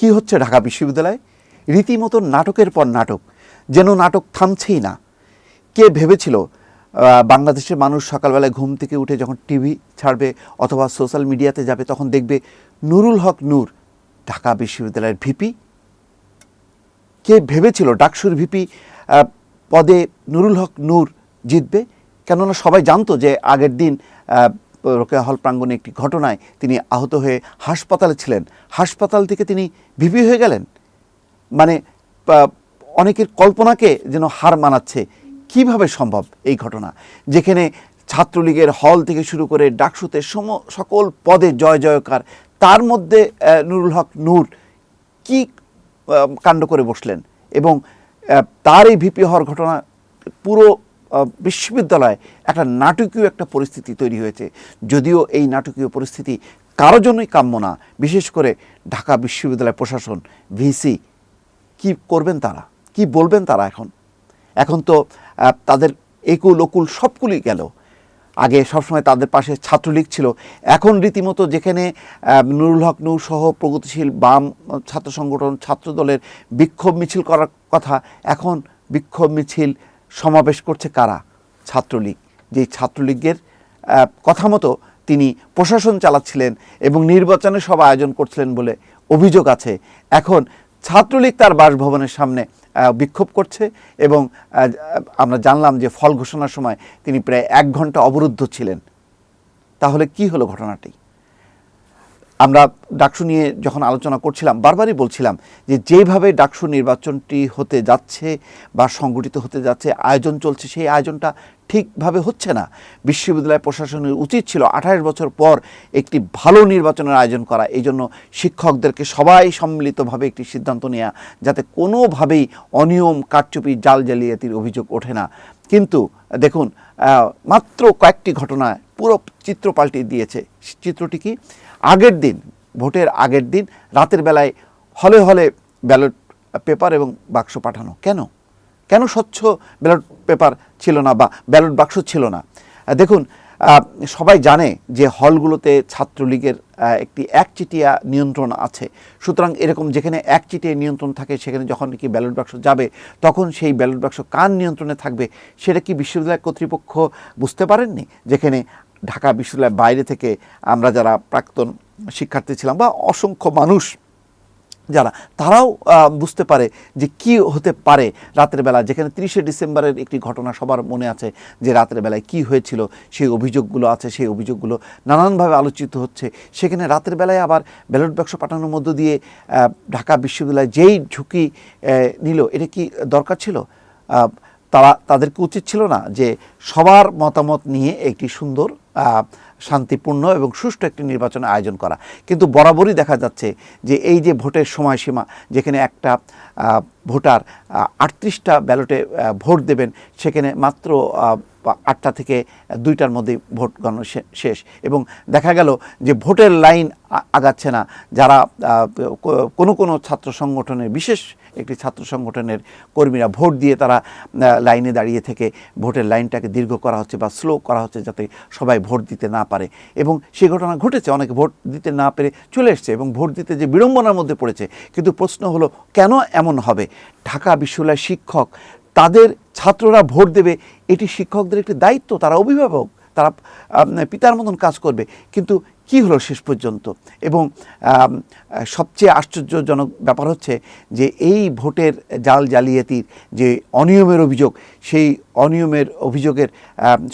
কি হচ্ছে ঢাকা বিশ্ববিদ্যালয়ে? রীতিমতো নাটকের পর নাটক, যেন নাটক থামছেই না। কে ভেবেছিল বাংলাদেশের মানুষ সকালবেলায় ঘুম থেকে উঠে যখন টিভি ছাড়বে অথবা সোশ্যাল মিডিয়াতে যাবে, তখন দেখবে নুরুল হক নূর, ঢাকা বিশ্ববিদ্যালয়ের ভিপি। কে ভেবেছিল, ডাকসুর ভিপি পদে নুরুল হক নূর জিতবে? কেননা সবাই জানতো যে আগের দিন রোকেয়া হল প্রাঙ্গণে একটি ঘটনায় তিনি আহত হয়ে হাসপাতালে ছিলেন। হাসপাতাল থেকে তিনি ভিপি হয়ে গেলেন। মানে অনেকের কল্পনাকে যেন হার মানাচ্ছে। কীভাবে সম্ভব এই ঘটনা? যেখানে ছাত্রলীগের হল থেকে শুরু করে ডাকসুতে সম, সকল পদে জয় জয়কার, তার মধ্যে নুরুল হক নূর কি কাণ্ড করে বসলেন? এবং তার এই ভিপি হওয়ার ঘটনা পুরো বিশ্ববিদ্যালয়ে একটা নাটকীয় একটা পরিস্থিতি তৈরি হয়েছে। যদিও এই নাটকীয় পরিস্থিতি কারও জন্যই কাম্য না, বিশেষ করে ঢাকা বিশ্ববিদ্যালয় প্রশাসন, ভিসি। কি করবেন তারা? কি বলবেন তারা এখন? এখন তো তাদের একুল, ওকুল সবগুলি গেল। আগে সবসময় তাদের পাশে ছাত্রলীগ ছিল। এখন রীতিমতো যেখানে নুরুল হক নূর সহ প্রগতিশীল বাম ছাত্র সংগঠন, ছাত্রদলের বিক্ষোভ মিছিল করার কথা, এখন বিক্ষোভ মিছিল সমাবেশ করছে কারা? ছাত্রলীগ। যে ছাত্রলীগের কথা মতো তিনি প্রশাসন চালাচ্ছিলেন এবং নির্বাচনে সব আয়োজন করছিলেন বলে অভিযোগ আছে। এখন ছাত্রলীগ তার বাসভবনের সামনে বিক্ষোভ করছে এবং আমরা জানলাম যে ফল ঘোষণার সময় তিনি প্রায় এক ঘণ্টা অবরুদ্ধ ছিলেন। তাহলে কি হলো ঘটনাটি? আমরা ডাকসু নিয়ে যখন আলোচনা করছিলাম, বারবারই বলছিলাম যে যেভাবে ডাকসু নির্বাচনটি হতে যাচ্ছে বা সংগঠিত হতে যাচ্ছে, আয়োজন চলছে, সেই আয়োজনটা ঠিকভাবে হচ্ছে না। বিশ্ববিদ্যালয় প্রশাসনের উচিত ছিল আঠাশ বছর পর একটি ভালো নির্বাচনের আয়োজন করা। এই জন্য শিক্ষকদেরকে সবাই সম্মিলিতভাবে একটি সিদ্ধান্ত নেওয়া যাতে কোনোভাবেই অনিয়ম, কারচুপি, জাল জালিয়াতির অভিযোগ ওঠে না। কিন্তু দেখুন মাত্র কয়েকটি ঘটনায় পুরো চিত্র পাল্টে দিয়েছে। চিত্রটি কি? আগের দিন, ভোটের আগের দিন, রাতের বেলায় হলে হলে ব্যালট পেপার এবং বাক্স পাঠানো। কেন? কেন স্বচ্ছ ব্যালট পেপার ছিল না বা ব্যালট বাক্স ছিল না? দেখুন সবাই জানে যে হলগুলোতে ছাত্রলীগের একটি একচিটিয়া নিয়ন্ত্রণ আছে। সুতরাং এরকম যেখানে একচিটিয়া নিয়ন্ত্রণ থাকে, সেখানে যখন কি ব্যালট বাক্স যাবে, তখন সেই ব্যালট বাক্স কার নিয়ন্ত্রণে থাকবে, সেটা কি বিশ্ববিদ্যালয় কর্তৃপক্ষ বুঝতে পারেননি? যেখানে ঢাকা বিশ্ববিদ্যালয়ের বাইরে থেকে আমরা যারা প্রাক্তন শিক্ষার্থী ছিলাম বা অসংখ্য মানুষ যারা, তারাও বুঝতে পারে যে কি হতে পারে রাতের বেলা। যেখানে তিরিশে ডিসেম্বরের একটি ঘটনা সবার মনে আছে যে রাতের বেলায় কি হয়েছিল, সেই অভিযোগগুলো আছে, সেই অভিযোগগুলো নানানভাবে আলোচিত হচ্ছে। সেখানে রাতের বেলায় আবার ব্যালট বাক্স পাঠানোর মধ্য দিয়ে ঢাকা বিশ্ববিদ্যালয় যেই ঝুঁকি নিল, এটা কি দরকার ছিল? তারা, তাদেরকে উচিত ছিল না যে সবার মতামত নিয়ে একটি সুন্দর শান্তিপূর্ণ এবং সুষ্ঠু একটি নির্বাচন আয়োজন করা। কিন্তু বরাবরই দেখা যাচ্ছে যে এই যে ভোটের সময়সীমা, যেখানে একটা ভোটার আটত্রিশটা ব্যালটে ভোট দেবেন, সেখানে মাত্র আটটা থেকে দুইটার মধ্যে ভোট গণনা শেষ। এবং দেখা গেল যে ভোটের লাইন আগাচ্ছে না। যারা কোনো কোনো ছাত্র সংগঠনের, বিশেষ একটি ছাত্র সংগঠনের কর্মীরা ভোট দিয়ে তারা লাইনে দাঁড়িয়ে থেকে ভোটের লাইনটাকে দীর্ঘ করা হচ্ছে বা স্লো করা হচ্ছে যাতে সবাই ভোট দিতে না পারে। এবং সেই ঘটনা ঘটেছে, অনেকে ভোট দিতে না পেরে চলে এসছে এবং ভোট দিতে যে বিড়ম্বনার মধ্যে পড়েছে। কিন্তু প্রশ্ন হলো, কেন এমন হবে? ঢাকা বিশ্ববিদ্যালয়ের শিক্ষক তাদের ছাত্ররা ভোট দেবে, এটি শিক্ষকদের একটি দায়িত্ব, তারা অভিভাবক, তারা পিতার মতন কাজ করবে। কিন্তু কি হলো শেষ পর্যন্ত? এবং সবচেয়ে আশ্চর্যজনক ব্যাপার হচ্ছে যে এই ভোটের জাল জালিয়াতির যে অনিয়মের অভিযোগ, সেই অনিয়মের অভিযোগের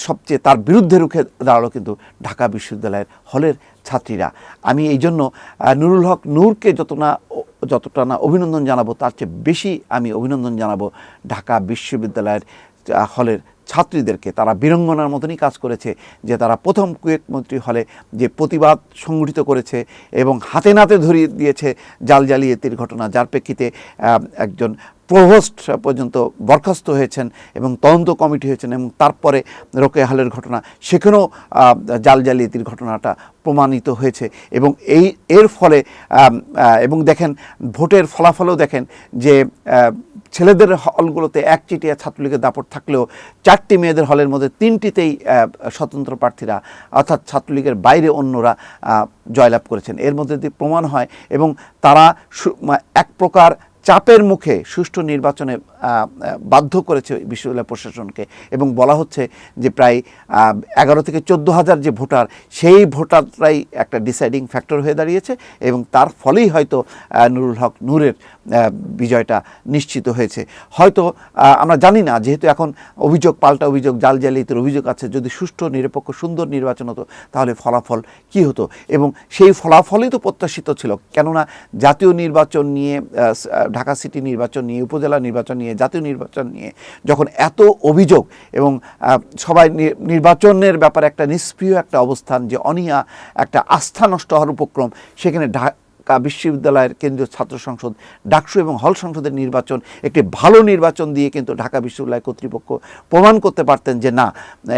সবচেয়ে তার বিরুদ্ধে রুখে দাঁড়াল কিন্তু ঢাকা বিশ্ববিদ্যালয়ের হলের ছাত্রীরা। আমি এই জন্য নুরুল হক নূরকে যত না যতটা না অভিনন্দন জানাব, তার চেয়ে বেশি আমি অভিনন্দন জানাব ঢাকা বিশ্ববিদ্যালয়ের হলের ছাত্রীদেরকে তারা বীরঙ্গনার মতনই কাজ করেছে, যে তারা প্রথম কুয়েত মন্ত্রী হলে যে প্রতিবাদ সংগঠিত করেছে এবং হাতে নাতে ধরিয়ে দিয়েছে জাল জালিয়াতির ঘটনা, যার প্রেক্ষিতে একজন প্রভোস্ট পর্যন্ত বরখাস্ত হয়েছেন এবং তদন্ত কমিটি হয়েছেন এবং তারপরে রোকেয়া হলের ঘটনা, সেখানেও জাল জালিয়াতির ঘটনাটা প্রমাণিত হয়েছে এবং এই, এর ফলে এবং দেখেন, ভোটের ফলাফলও দেখেন যে ছেলেদের হলগুলোতে এক চিটিয়া ছাত্রলীগের দাপট থাকলেও চারটি মেয়েদের হলের মধ্যে তিনটিতেই স্বতন্ত্র প্রার্থীরা, অর্থাৎ ছাত্রলীগের বাইরে অন্যরা জয়লাভ করেছেন। এর মধ্যে প্রমাণ হয় এবং তারা এক প্রকার চাপের মুখে সুষ্ঠু নির্বাচনে বাধ্য করেছে বিশ্ববিদ্যালয় প্রশাসনকে এবং বলা হচ্ছে যে প্রায় এগারো থেকে চোদ্দ হাজার যে ভোটার, সেই ভোটাররাই একটা ডিসাইডিং ফ্যাক্টর হয়ে দাঁড়িয়েছে এবং তার ফলেই হয়তো নুরুল হক নূরের বিজয়টা নিশ্চিত হয়েছে। হয়তো আমরা জানি না, যেহেতু এখন অভিযোগ পাল্টা অভিযোগ, জাল জালিয়াতির অভিযোগ আছে, যদি সুষ্ঠু, নিরপেক্ষ, সুন্দর নির্বাচন হতো, তাহলে ফলাফল কি হতো? এবং সেই ফলাফলই তো প্রত্যাশিত ছিল, কেননা জাতীয় নির্বাচন নিয়ে ঢাকা সিটি নির্বাচন নিয়ে, উপজেলা নির্বাচন নিয়ে, জাতীয় নির্বাচন নিয়ে যখন এত অভিযোগ এবং সবাই নির্বাচনের ব্যাপারে একটা নিষ্ক্রিয় একটা অবস্থান, যে অনিয়া একটা আস্থা নষ্ট হওয়ার উপক্রম, সেখানে ঢাকা বিশ্ববিদ্যালয়ের কেন্দ্রীয় ছাত্র সংসদ, ডাকসু এবং হল সংসদের নির্বাচন, একটি ভালো নির্বাচন দিয়ে কিন্তু ঢাকা বিশ্ববিদ্যালয় কর্তৃপক্ষ প্রমাণ করতে পারতেন যে না,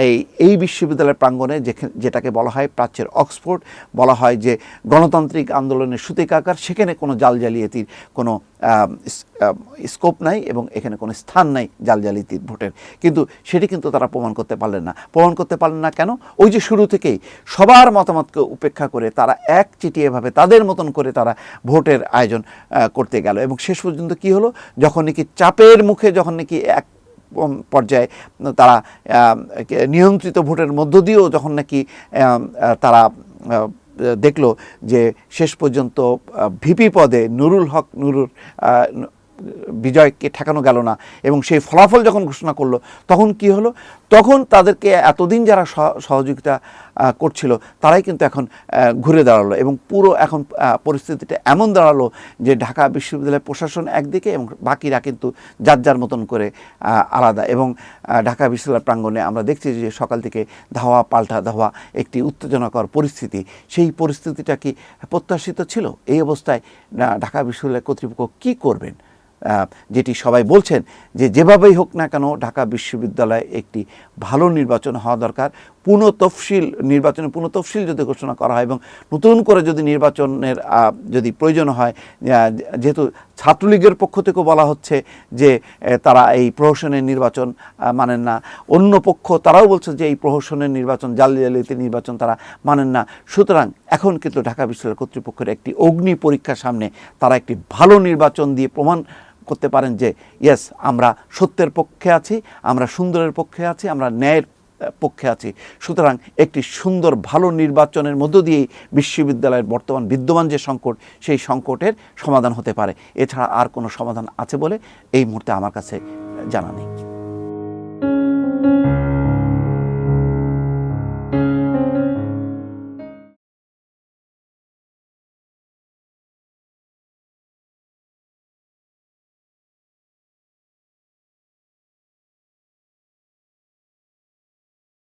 এই এই বিশ্ববিদ্যালয়ের প্রাঙ্গণে যেটাকে বলা হয় প্রাচ্যের অক্সফোর্ড, বলা হয় যে গণতান্ত্রিক আন্দোলনের সুতিকাকার সেখানে কোনো জাল জালিয়াতির কোনো স্কোপ নাই এবং এখানে কোনো স্থান নাই জাল জালিয়াতির ভোটের। কিন্তু সেটি কিন্তু তারা প্রমাণ করতে পারলেন না। প্রমাণ করতে পারলেন না কেন? ওই যে শুরু থেকেই সবার মতামতকে উপেক্ষা করে তারা এক চিটিয়েভাবে তাদের মতন করে তারা ভোটের আয়োজন করতে গেল। এবং শেষ পর্যন্ত কি হলো? যখন নাকি চাপের মুখে যখন নাকি এক পর্যায়ে তারা নিয়ন্ত্রিত ভোটের মধ্য দিয়েও যখন নাকি তারা দেখল যে শেষ পর্যন্ত ভিপি পদে নুরুল হক নুরুর বিজয়কে ঠেকানো গেল না। এবং সেই ফলাফল যখন ঘোষণা করল, তখন কি হলো? তখন তাদেরকে এতদিন যারা সহ- সহযোগিতা করছিল, তারাই কিন্তু এখন ঘুরে দাঁড়াল এবং পুরো এখন পরিস্থিতিটা এমন দাঁড়াল যে ঢাকা বিশ্ববিদ্যালয় প্রশাসন একদিকে এবং বাকিরা কিন্তু যার যার মতন করে আলাদা এবং ঢাকা বিশ্ববিদ্যালয় প্রাঙ্গণে আমরা দেখছি যে সকাল থেকে ধাওয়া, পাল্টা ধাওয়া একটি উত্তেজনাকর পরিস্থিতি। সেই পরিস্থিতিটা কি প্রত্যাশিত ছিল? এই অবস্থায় ঢাকা বিশ্ববিদ্যালয় কর্তৃপক্ষ কী করবেন? যেটি সবাই বলছেন যে যেভাবেই হোক না কেন ঢাকা বিশ্ববিদ্যালয়ে একটি ভালো নির্বাচন হওয়া দরকার পুনঃ তফসিল নির্বাচনের পুনঃ তফসিল যদি ঘোষণা করা হয় এবং নতুন করে যদি নির্বাচনের যদি প্রয়োজন হয় যেহেতু ছাত্রলীগের পক্ষ থেকেও বলা হচ্ছে যে তারা এই প্রহসনের নির্বাচন মানেন না। অন্য পক্ষ তারাও বলছে যে এই প্রহসনের নির্বাচন জালিয়ালিতে নির্বাচন তারা মানেন না। সুতরাং এখন কিন্তু ঢাকা বিশ্ববিদ্যালয় কর্তৃপক্ষের একটি অগ্নি পরীক্ষার সামনে তারা একটি ভালো নির্বাচন দিয়ে প্রমাণ করতে পারেন যে ইয়েস আমরা সত্যের পক্ষে আছি, আমরা সুন্দরের পক্ষে আছি, আমরা ন্যায়ের পক্ষে আছি। সুতরাং একটি সুন্দর, ভালো নির্বাচনের মধ্য দিয়েই বিশ্ববিদ্যালয়ের বর্তমান বিদ্যমান যে সংকট, সেই সংকটের সমাধান হতে পারে। এছাড়া আর কোনো সমাধান আছে বলে এই মুহূর্তে আমার কাছে জানা নেই।